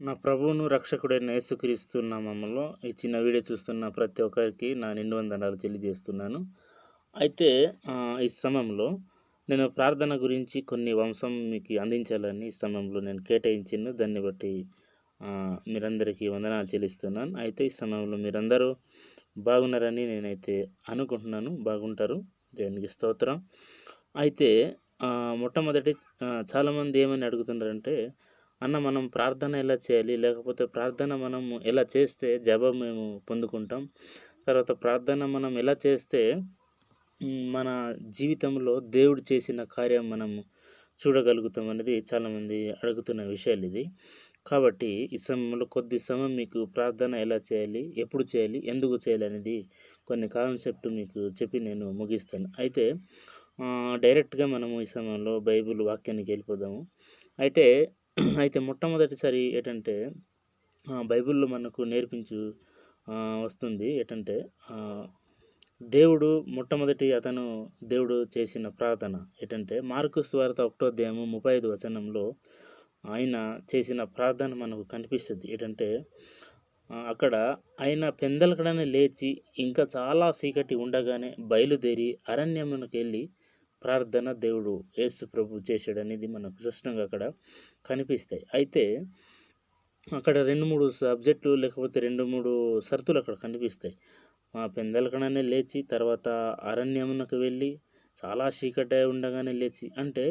నా ప్రభువును రక్షకుడైన యేసుక్రీస్తు నామములో ఈ చిన్న వీడియో చూస్తున్న ప్రతి ఒక్కరికి నా నిండు వందనాలు తెలియజేస్తున్నాను. అయితే ఈ సమయంలో నేను ప్రార్థన గురించి కొన్ని వంశం మీకు అందించాలని ఈ సమయంలో నేను కేటాయించాను దాన్ని బట్టి మీరందరికీ వందనాలు చెల్లిస్తున్నాను. అయితే ఈ సమయంలో మీరందరూ బాగున్నారని నేనైతే అనుకుంటున్నాను. బాగుంటారు. దేవునికి స్తోత్రం. అయితే మొట్టమొదటి చాలామంది ఏమని అడుగుతున్నారంటే అన్న మనం ప్రార్థన ఎలా చేయాలి? లేకపోతే ప్రార్థన మనం ఎలా చేస్తే జవాబు మేము పొందుకుంటాం? తర్వాత ప్రార్థన మనం ఎలా చేస్తే మన జీవితంలో దేవుడు చేసిన కార్యం మనము చూడగలుగుతాం అనేది చాలామంది అడుగుతున్న విషయాలు ఇది. కాబట్టి ఈ సమయంలో కొద్ది సమయం మీకు ప్రార్థన ఎలా చేయాలి? ఎప్పుడు చేయాలి? ఎందుకు చేయాలి? అనేది కొన్ని కాన్సెప్ట్ మీకు చెప్పి నేను ముగిస్తాను. అయితే డైరెక్ట్గా మనము ఈ సమయంలో బైబిల్ వాక్యానికి వెళ్ళిపోదాము. అయితే అయితే మొట్టమొదటిసారి ఏంటంటే బైబిల్లో మనకు నేర్పించు వస్తుంది ఏంటంటే దేవుడు మొట్టమొదటి అతను దేవుడు చేసిన ప్రార్థన ఏంటంటే మార్కు స్వార్త ఒకటో అధ్యాయము ముప్పై ఐదు వచనంలో ఆయన చేసిన ప్రార్థన మనకు కనిపిస్తుంది ఏంటంటే అక్కడ ఆయన పెందలకడనే లేచి ఇంకా చాలా చీకటి ఉండగానే బయలుదేరి అరణ్యమునకు వెళ్ళి ప్రార్థన దేవుడు యేసు ప్రభు చేశాడు అనేది మనకు స్పష్టంగా అక్కడ కనిపిస్తాయి. అయితే అక్కడ రెండు మూడు సబ్జెక్టులు లేకపోతే రెండు మూడు షరతులు అక్కడ కనిపిస్తాయి. మా పెందలకడనే లేచి తర్వాత అరణ్యమునకు వెళ్ళి చాలా చీకటే ఉండగానే లేచి అంటే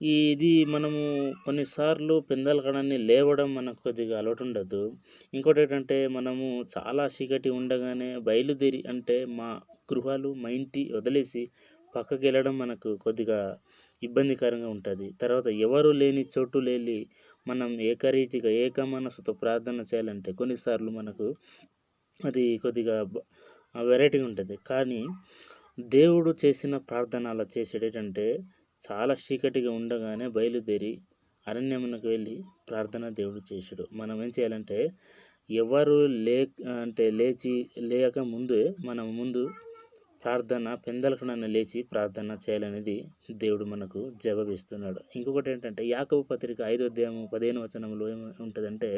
ఇది మనము కొన్నిసార్లు పెందలకడని లేవడం మనకు కొద్దిగా అలవాటు ఉండదు. ఇంకోటి ఏంటంటే మనము చాలా చీకటి ఉండగానే బయలుదేరి అంటే మా గృహాలు మా ఇంటి వదిలేసి పక్కకి వెళ్ళడం మనకు కొద్దిగా ఇబ్బందికరంగా ఉంటుంది. తర్వాత ఎవరు లేని చోటు లేని మనం ఏకరీతిగా ఏక మనసుతో ప్రార్థన చేయాలంటే కొన్నిసార్లు మనకు అది కొద్దిగా వెరైటీగా ఉంటుంది. కానీ దేవుడు చేసిన ప్రార్థన అలా చేసాడు ఏంటంటే చాలా చీకటిగా ఉండగానే బయలుదేరి అరణ్యమునకు వెళ్ళి ప్రార్థన దేవుడు చేసాడు. మనం ఏం చేయాలంటే ఎవరు లే అంటే లేచి లేక ముందే మనం ముందు ప్రార్థన పెందలకనన్న లేచి ప్రార్థన చేయాలనేది దేవుడు మనకు జవాబిస్తున్నాడు. ఇంకొకటి ఏంటంటే యాకవ పత్రిక ఐదో అధ్యాయము పదిహేను వచనంలో ఏముంటుందంటే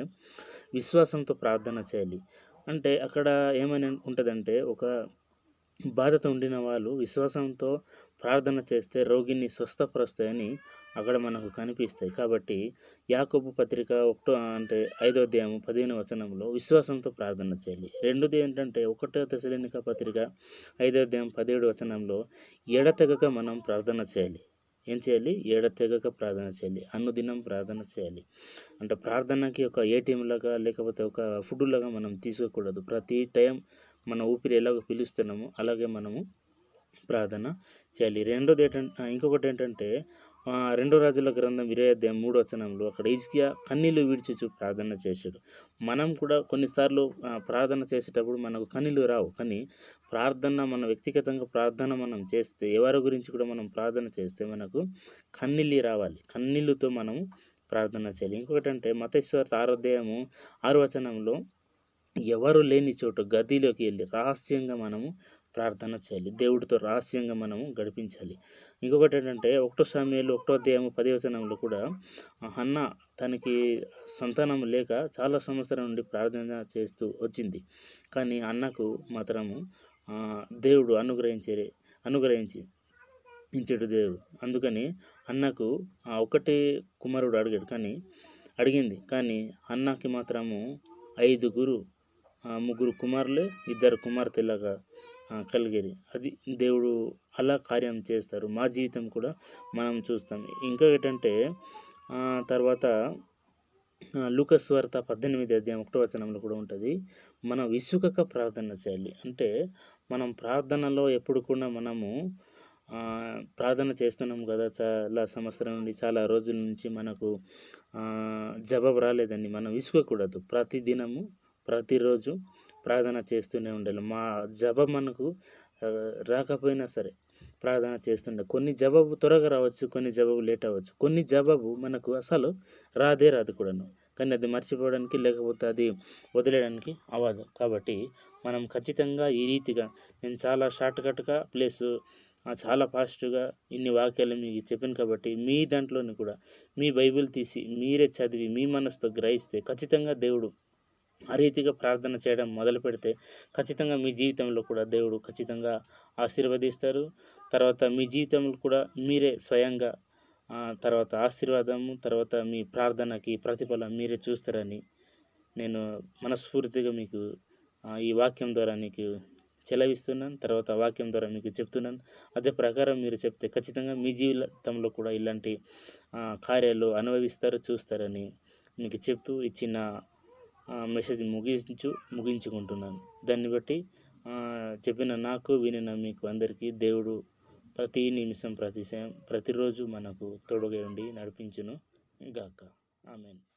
విశ్వాసంతో ప్రార్థన చేయాలి. అంటే అక్కడ ఏమని ఉంటుందంటే ఒక బాధతో ఉండిన వాళ్ళు విశ్వాసంతో ప్రార్థన చేస్తే రోగిని స్వస్థపరుస్తాయని అక్కడ మనకు కనిపిస్తాయి. కాబట్టి యాకోబు పత్రిక ఒకటో అంటే ఐదో అధ్యాయం పదిహేను వచనంలో విశ్వాసంతో ప్రార్థన చేయాలి రెండోది ఏంటంటే ఒకటో దశలేనిక పత్రిక ఐదో అధ్యాయం పదిహేడు వచనంలో ఎడతెగక మనం ప్రార్థన చేయాలి. ఏం చేయాలి? ఎడతెగక ప్రార్థన చేయాలి. అనుదినం ప్రార్థన చేయాలి. అంటే ప్రార్థనకి ఒక ఏటీఎం లాగా లేకపోతే ఒక ఫుడ్ లాగా మనం తీసుకోకూడదు. ప్రతి టైం మన ఊపిరి ఎలాగో పిలుస్తున్నామో అలాగే మనము ప్రార్థన చేయాలి. రెండోది ఏంటంటే ఇంకొకటి ఏంటంటే రెండో రాజుల గ్రంథం ఇరవై అధ్యాయం మూడు వచనంలో అక్కడ ఇజ్కియా కన్నీళ్ళు విడిచుచు ప్రార్థన చేశాడు. మనం కూడా కొన్నిసార్లు ప్రార్థన చేసేటప్పుడు మనకు కన్నీళ్ళు రావు. కానీ ప్రార్థన మన వ్యక్తిగతంగా ప్రార్థన మనం చేస్తే ఎవరి గురించి కూడా మనం ప్రార్థన చేస్తే మనకు కన్నీళ్ళు రావాలి. కన్నీళ్ళతో మనము ప్రార్థన చేయాలి. ఇంకొకటి అంటే మతేశ్వర ఆరోధ్యాయము ఆరు వచనంలో ఎవరు లేని చోటు గదిలోకి వెళ్ళి రహస్యంగా మనము ప్రార్థన చేయాలి. దేవుడితో రహస్యంగా మనము గడిపించాలి. ఇంకొకటి ఏంటంటే ఒకటో సమయంలో ఒకటో అధ్యాయము పదివచనంలో కూడా అన్న తనకి సంతానం లేక చాలా సంవత్సరం నుండి ప్రార్థన చేస్తూ వచ్చింది. కానీ అన్నకు మాత్రము దేవుడు అనుగ్రహించే అనుగ్రహించి ఇచ్చాడు దేవుడు. అందుకని అన్నకు ఆ ఒకటే కుమారుడు అడిగాడు. కానీ అడిగింది. కానీ అన్నకి మాత్రము ఐదుగురు ముగ్గురు కుమారులే ఇద్దరు కుమార్తెలాగా కలిగేది అది దేవుడు అలా కార్యం చేస్తారు. మా జీవితం కూడా మనం చూస్తాం. ఇంకా ఏంటంటే తర్వాత లూకస్వార్త పద్దెనిమిది అధ్యాయం ఒకటో వచనంలో కూడా ఉంటుంది. మనం విసుకక ప్రార్థన చేయాలి. అంటే మనం ప్రార్థనలో ఎప్పుడు కూడా మనము ప్రార్థన చేస్తున్నాం కదా చాలా సంవత్సరం నుండి చాలా రోజుల నుంచి మనకు జవాబు రాలేదండి. మనం విసుకోకూడదు ప్రతి దినము ప్రతిరోజు ప్రార్థన చేస్తూనే ఉండాలి. మా జవాబు మనకు రాకపోయినా సరే ప్రార్థన చేస్తుండే. కొన్ని జవాబు త్వరగా రావచ్చు కొన్ని జవాబు లేట్ అవ్వచ్చు. కొన్ని జవాబు మనకు అసలు రాదే రాదు కూడాను. కానీ అది మర్చిపోవడానికి లేకపోతే అది వదిలేయడానికి అవ్వదు. కాబట్టి మనం ఖచ్చితంగా ఈ రీతిగా నేను చాలా షార్ట్కట్గా ప్లస్ చాలా ఫాస్ట్గా ఇన్ని వాక్యాలు మీకు చెప్పాను కాబట్టి మీ దాంట్లోని కూడా మీ బైబిల్ తీసి మీరే చదివి మీ మనసుతో గ్రహిస్తే ఖచ్చితంగా దేవుడు ఆ రీతిగా ప్రార్థన చేయడం మొదలు పెడితే ఖచ్చితంగా మీ జీవితంలో కూడా దేవుడు ఖచ్చితంగా ఆశీర్వదిస్తారు. తర్వాత మీ జీవితంలో కూడా మీరే స్వయంగా తర్వాత ఆశీర్వాదము తర్వాత మీ ప్రార్థనకి ప్రతిఫలం మీరే చూస్తారని నేను మనస్ఫూర్తిగా మీకు ఈ వాక్యం ద్వారా నీకు చెలవిస్తున్నాను. తర్వాత వాక్యం ద్వారా మీకు చెప్తున్నాను. అదే ప్రకారం మీరు చెప్తే ఖచ్చితంగా మీ జీవితంలో కూడా ఇలాంటి కార్యాలు అనుభవిస్తారు చూస్తారని మీకు చెప్తూ ఇచ్చిన మెసేజ్ ముగించు ముగించుకుంటున్నాను. దాన్ని బట్టి చెప్పిన నాకు వినిన మీకు అందరికీ దేవుడు ప్రతి నిమిషం ప్రతి ప్రతిరోజు మనకు తోడుగా ఉండి నడిపించును గాక. ఆమెను.